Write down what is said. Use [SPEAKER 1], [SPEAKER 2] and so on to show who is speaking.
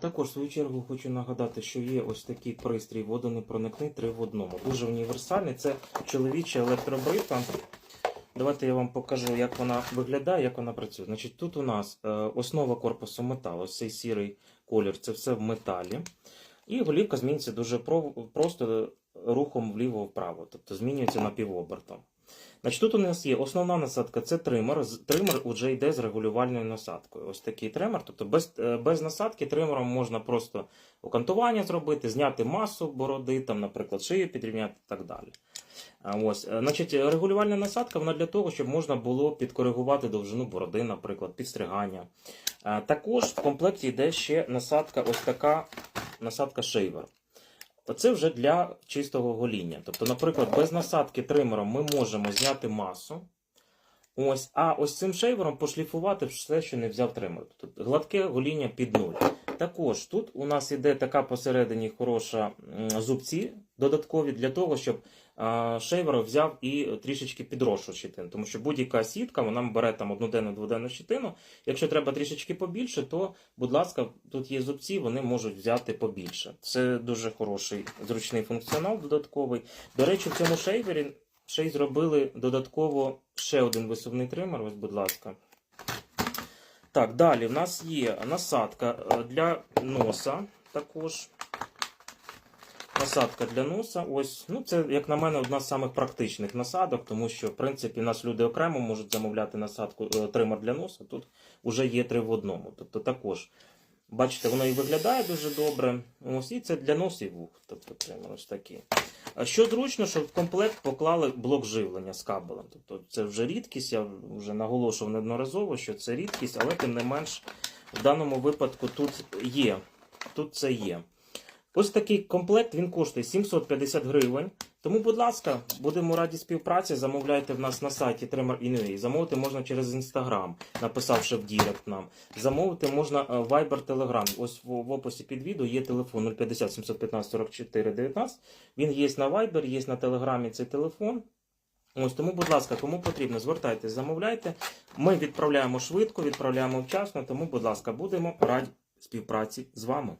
[SPEAKER 1] Також в свою чергу хочу нагадати, що є ось такий пристрій водонепроникний 3 в одному. Дуже універсальний. Це чоловіча електробритва. Давайте я вам покажу, як вона виглядає, як вона працює. Значить, тут у нас е, основа корпусу метал, ось цей сірий колір, це все в металі. І голівка змінюється дуже просто рухом вліво-вправо, тобто змінюється напівобертом. Значить, тут у нас є основна насадка це тример. Тример вже йде з регулювальною насадкою. Ось такий тример. Тобто без, е, без насадки тримером можна просто окантування зробити, зняти масу бороди, там, наприклад, шию підрівняти і так далі. Ось, е, значить, регулювальна насадка вона для того, щоб можна було підкоригувати довжину бороди, наприклад, підстригання. Також в комплекті йде ще насадка, ось така насадка шейвер. Оце вже для чистого гоління. Тобто, наприклад, без насадки тримером ми можемо зняти масу. Ось, а ось цим шейвером пошліфувати все, що не взяв тример. Тобто гладке гоління під нуль. Також тут у нас іде така посередині хороша зубці додаткові для того, щоб шейвер взяв і трішечки підросшу щитину. Тому що будь-яка сітка вона бере там одноденну дводенну щитину. Якщо треба трішечки побільше, то, будь ласка, тут є зубці, вони можуть взяти побільше. Це дуже хороший зручний функціонал додатковий. До речі, в цьому шейвері ще й зробили додатково ще один висувний тример. Ось, будь ласка. Так, далі в нас є насадка е, для носа також. Насадка для носа. Ось, ну це, як на мене, одна з самих практичних насадок, тому що, в принципі, нас люди окремо можуть замовляти насадку е, тример для носа. Тут вже є три в одному. Тобто також, бачите, воно і виглядає дуже добре. Ось і це для носа і вух. Тобто тример ось такий. А Що зручно, що в комплект поклали блок живлення з кабелем. Тобто це вже рідкість, я вже наголошував неодноразово, що це рідкість, але тим не менш в даному випадку тут є. Тут це є. Ось такий комплект він коштує 750 гривень. Тому, будь ласка, будемо раді співпраці. Замовляйте в нас на сайті Trimmer.ua. Замовити можна через Instagram, написавши в Дірект нам. Замовити можна е, Viber Telegram. Ось в, описі під відео є телефон 050 715 44 19. Він є на Viber, є на Телеграмі цей телефон. Ось тому, будь ласка, кому потрібно, звертайтесь, замовляйте. Ми відправляємо швидко, відправляємо вчасно. Тому, будь ласка, будемо раді співпраці з вами.